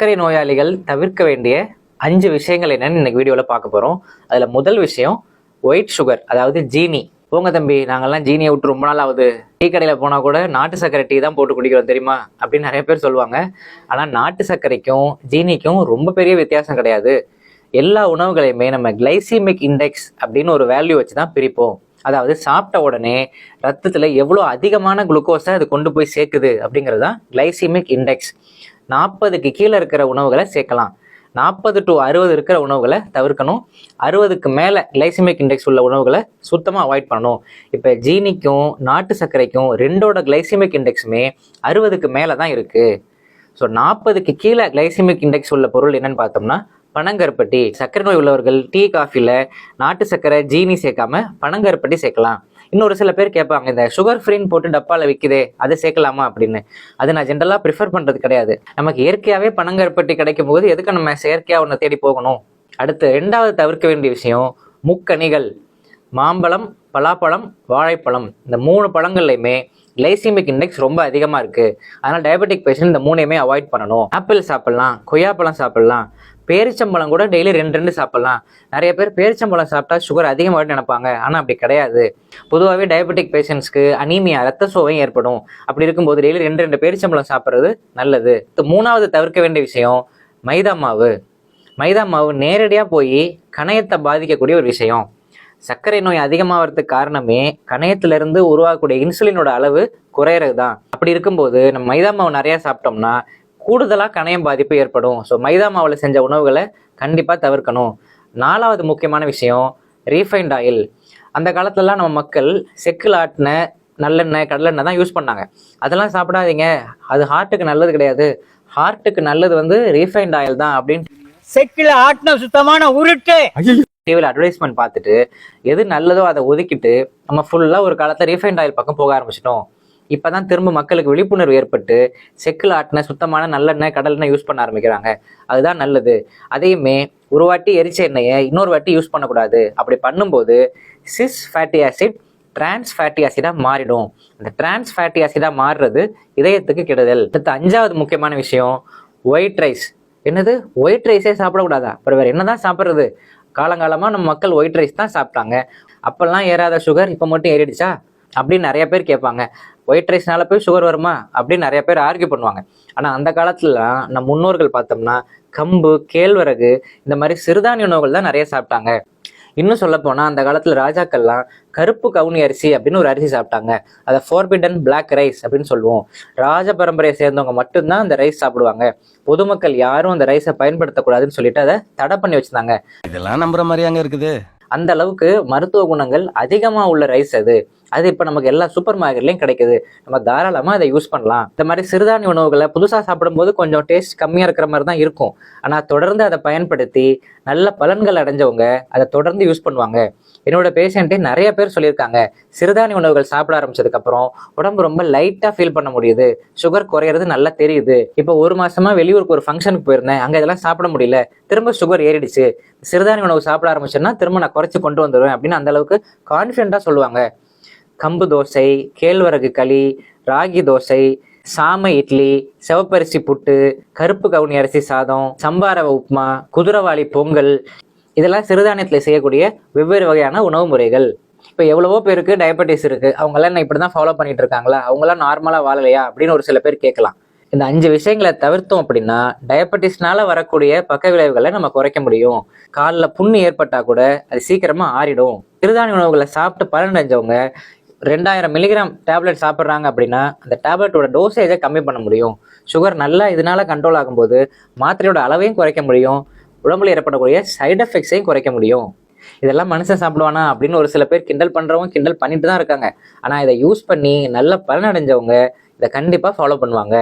சர்க்கரை நோயாளிகள் தவிர்க்க வேண்டிய அஞ்சு விஷயங்கள் என்னன்னு இன்னைக்கு வீடியோவில் பார்க்க போகிறோம் அதில் முதல் விஷயம் ஒயிட் சுகர் அதாவது ஜீனி. போங்க தம்பி நாங்கள்லாம் ஜீனியை விட்டு ரொம்ப நாள் ஆகுது டீ கடையில் போனால் கூட நாட்டு சர்க்கரை டீ தான் போட்டு குடிக்கிறோம் தெரியுமா? அப்படின்னு நிறைய பேர் சொல்லுவாங்க. ஆனால் நாட்டு சர்க்கரைக்கும் ஜீனிக்கும் ரொம்ப பெரிய வித்தியாசம் கிடையாது. எல்லா உணவுகளையுமே நம்ம கிளைசிமிக் இண்டெக்ஸ் அப்படின்னு ஒரு வேல்யூ வச்சு தான் பிரிப்போம். அதாவது சாப்பிட்ட உடனே ரத்தத்தில் எவ்வளோ அதிகமான குளுக்கோஸை அது கொண்டு போய் சேர்க்குது அப்படிங்கிறது தான் கிளைசிமிக் இண்டெக்ஸ் நாற்பதுக்கு கீழே இருக்கிற உணவுகளை சேர்க்கலாம். நாற்பது டு அறுபது இருக்கிற உணவுகளை தவிர்க்கணும். அறுபதுக்கு மேலே கிளைசிமிக் இண்டெக்ஸ் உள்ள உணவுகளை சுத்தமாக அவாய்ட் பண்ணணும். இப்போ ஜீனிக்கும் நாட்டு சர்க்கரைக்கும் ரெண்டோட கிளைசிமிக் இண்டெக்ஸுமே அறுபதுக்கு மேலே தான் இருக்குது ஸோ நாற்பதுக்கு கீழே கிளைசிமிக் இண்டெக்ஸ் உள்ள பொருள் என்னன்னு பார்த்தோம்னா பனங்கருப்பட்டி. சர்க்கரை நோய் உள்ளவர்கள் டீ காஃபியில் நாட்டு சர்க்கரை ஜீனி சேர்க்காம பனங்கருப்பட்டி சேர்க்கலாம். இன்னொரு சில பேர் கேட்பாங்க இந்த சுகர் ஃப்ரீன்னு போட்டு டப்பாவில் விற்குதே அதை சேர்க்கலாமா? அப்படின்னு. அது நான் ஜென்ரலாக ப்ரிஃபர் பண்ணுறது கிடையாது. நமக்கு இயற்கையாகவே பனங்கருப்பட்டி கிடைக்கும் போது எதுக்கு நம்ம செயற்கையாக ஒன்று தேடி போகணும்? அடுத்து ரெண்டாவது தவிர்க்க வேண்டிய விஷயம் முக்கனிகள் மாம்பழம் பலாப்பழம் வாழைப்பழம். இந்த மூணு பழங்கள்லையுமே கிளைசிமிக் இண்டெக்ஸ் ரொம்ப அதிகமாக இருக்குது அதனால் டயபெட்டிக் பேஷண்ட் இந்த மூணையுமே அவாய்ட் பண்ணணும். ஆப்பிள் சாப்பிட்லாம் கொய்யாப்பழம் சாப்பிட்லாம். பேரிச்சம்பழம் கூட டெய்லி ரெண்டு ரெண்டு சாப்பிட்லாம். நிறைய பேர் பேரிச்சம்பழம் சாப்பிட்டா சுகர் அதிகமாக நினைப்பாங்க. ஆனால் அப்படி கிடையாது. பொதுவாகவே டயபெட்டிக் பேஷண்ட்ஸ்க்கு அனீமியா ரத்த சோகையும் ஏற்படும். அப்படி இருக்கும்போது டெய்லி ரெண்டு ரெண்டு பேரிச்சம்பழம் சாப்பிட்றது நல்லது. மூணாவது தவிர்க்க வேண்டிய விஷயம் மைதா மாவு. மைதா மாவு நேரடியாக போய் கணையத்தை பாதிக்கக்கூடிய ஒரு விஷயம். சர்க்கரை நோய் அதிகமாகிறதுக்கு காரணமே கணையத்திலிருந்து உருவாகக்கூடிய இன்சுலினோட அளவு குறையிறது தான் அப்படி இருக்கும்போது நம்ம மைதா மாவு நிறையா சாப்பிட்டோம்னா கூடுதலாக கணையம் பாதிப்பு ஏற்படும். ஸோ மைதா மாவில் செஞ்ச உணவுகளை கண்டிப்பாக தவிர்க்கணும். நாலாவது முக்கியமான விஷயம் ரீஃபைண்ட் ஆயில் அந்த காலத்துலலாம் நம்ம மக்கள் செக்கில் ஆட்டின நல்லெண்ணெய் கடலெண்ணெய் தான் யூஸ் பண்ணாங்க. அதெல்லாம் சாப்பிடாதீங்க. அது ஹார்ட்டுக்கு நல்லது கிடையாது. ஹார்ட்டுக்கு நல்லது வந்து ரீஃபைண்ட் ஆயில் தான் அப்படின்னு செக்கில் ஆட்டின சுத்தமான உருட்டு. டிவியில் அட்வர்டைஸ்மெண்ட் பார்த்துட்டு எது நல்லதோ அதை ஒதுக்கிட்டு நம்ம ஃபுல்லாக ஒரு காலத்தில் ரீஃபைண்ட் ஆயில் பக்கம் போக ஆரம்பிச்சிட்டோம். இப்போ தான் திரும்ப மக்களுக்கு விழிப்புணர்வு ஏற்பட்டு செக்கில் ஆட்டின சுத்தமான நல்லெண்ணெய் கடலெண்ணெய் யூஸ் பண்ண ஆரம்பிக்கிறாங்க. அதுதான் நல்லது. அதையுமே ஒரு வாட்டி எரிச்ச எண்ணெயை இன்னொரு வாட்டி யூஸ் பண்ணக்கூடாது. அப்படி பண்ணும்போது cis fatty acid trans fatty ஆசிடாக மாறிடும். இந்த டிரான்ஸ் ஃபேட்டி ஆசிடாக மாறுறது இதயத்துக்கு கெடுதல். அடுத்து அஞ்சாவது முக்கியமான விஷயம் ஒயிட் ரைஸ் என்னது? ஒயிட் ரைஸே சாப்பிடக்கூடாதா? அப்புறம் வேறு என்னதான் சாப்பிட்றது? காலங்காலமாக நம்ம மக்கள் ஒயிட் ரைஸ் தான் சாப்பிட்டாங்க. அப்போல்லாம் ஏறாத சுகர் இப்போ மட்டும் ஏறிடுச்சா? அப்படின்னு நிறைய பேர் கேட்பாங்க. ஒயிட் ரைஸ்னால போய் சுகர் வருமா? அப்படின்னு நிறைய பேர் ஆர்கியூ பண்ணுவாங்க. ஆனால் அந்த காலத்துலலாம் நம்ம முன்னோர்கள் பார்த்தோம்னா கம்பு கேழ்வரகு இந்த மாதிரி சிறுதானிய உணவுகள் தான் நிறைய சாப்பிட்டாங்க. இன்னும் சொல்ல போனால் அந்த காலத்தில் ராஜாக்கள்லாம் கருப்பு கவுனி அரிசி அப்படின்னு ஒரு அரிசி சாப்பிட்டாங்க. அதை ஃபோர்பிடன் பிளாக் ரைஸ் அப்படின்னு சொல்லுவோம். ராஜ பரம்பரையை சேர்ந்தவங்க மட்டும்தான் அந்த ரைஸ் சாப்பிடுவாங்க. பொதுமக்கள் யாரும் அந்த ரைஸை பயன்படுத்தக்கூடாதுன்னு சொல்லிட்டு அதை தடை பண்ணி வச்சிருந்தாங்க. இதெல்லாம் நம்புற மாதிரியாங்க இருக்குது. அந்த அளவுக்கு மருத்துவ குணங்கள் அதிகமாக உள்ள ரைஸ் அது. அது இப்போ நமக்கு எல்லா சூப்பர் மார்க்கெட்லையும் கிடைக்குது. நம்ம தாராளமாக அதை யூஸ் பண்ணலாம். இந்த மாதிரி சிறுதானிய உணவுகளை புதுசாக சாப்பிடும்போது கொஞ்சம் டேஸ்ட் கம்மியாக இருக்கிற மாதிரி தான் இருக்கும். ஆனால் தொடர்ந்து அதை பயன்படுத்தி நல்ல பலன்கள் அடைஞ்சவங்க அதை தொடர்ந்து யூஸ் பண்ணுவாங்க. என்னோட பேஷண்ட்டே நிறைய பேர் சொல்லியிருக்காங்க. சிறுதானிய உணவுகள் சாப்பிட ஆரம்பிச்சதுக்கப்புறம் உடம்பு ரொம்ப லைட்டாக ஃபீல் பண்ண முடியுது. சுகர் குறையிறது நல்லா தெரியுது. இப்போ ஒரு மாசமா வெளியூருக்கு ஒரு ஃபங்க்ஷனுக்கு போயிருந்தேன். அங்கே இதெல்லாம் சாப்பிட முடியல. திரும்ப சுகர் ஏறிடுச்சு. சிறுதானிய உணவு சாப்பிட ஆரம்பிச்சேன்னா திரும்ப நான் குறைச்சி கொண்டு வந்துடுவேன் அப்படின்னு அந்த அளவுக்கு கான்ஃபிடென்ட்டாக சொல்லுவாங்க. கம்பு தோசை கேழ்வரகு களி ராகி தோசை சாமை இட்லி சிவப்பரிசி புட்டு கருப்பு கவுனி அரிசி சாதம் சம்பாரவ உப்புமா குதிரவாளி பொங்கல் இதெல்லாம் சிறுதானியத்தில் செய்யக்கூடிய வெவ்வேறு வகையான உணவு முறைகள். இப்போ எவ்வளவோ பேருக்கு டயபெட்டிஸ் இருக்குது அவங்கெல்லாம் என்ன இப்படி தான் ஃபாலோ பண்ணிட்டு இருக்காங்களா? அவங்களாம் நார்மலாக வாழலையா? அப்படின்னு ஒரு சில பேர் கேட்கலாம். இந்த அஞ்சு விஷயங்களை தவிர்த்தோம் அப்படின்னா டயபெட்டிஸ்னால வரக்கூடிய பக்க விளைவுகளை நம்ம குறைக்க முடியும். காலில் புண்ணு ஏற்பட்டால் கூட அது சீக்கிரமாக ஆறிடும். சிறுதானிய உணவுகளை சாப்பிட்டு பலனடைஞ்சவங்க ரெண்டாயிரம் மில்லிகிராம் டேப்லெட் சாப்பிட்றாங்க அப்படின்னா அந்த டேப்லெட்டோட டோசேஜை கம்மி பண்ண முடியும். சுகர் நல்லா இதனால் கண்ட்ரோல் ஆகும்போது மாத்திரையோட அளவையும் குறைக்க முடியும். உடம்புல ஏற்படக்கூடிய சைடு எஃபெக்ட்ஸையும் குறைக்க முடியும். இதெல்லாம் மனுஷன் சாப்பிடுவானா அப்படின்னு ஒரு சில பேர் கிண்டல் பண்ணுறவங்க கிண்டல் பண்ணிட்டு தான் இருக்காங்க. ஆனால் இதை யூஸ் பண்ணி நல்ல பலனடைஞ்சவங்க இதை கண்டிப்பாக ஃபாலோ பண்ணுவாங்க.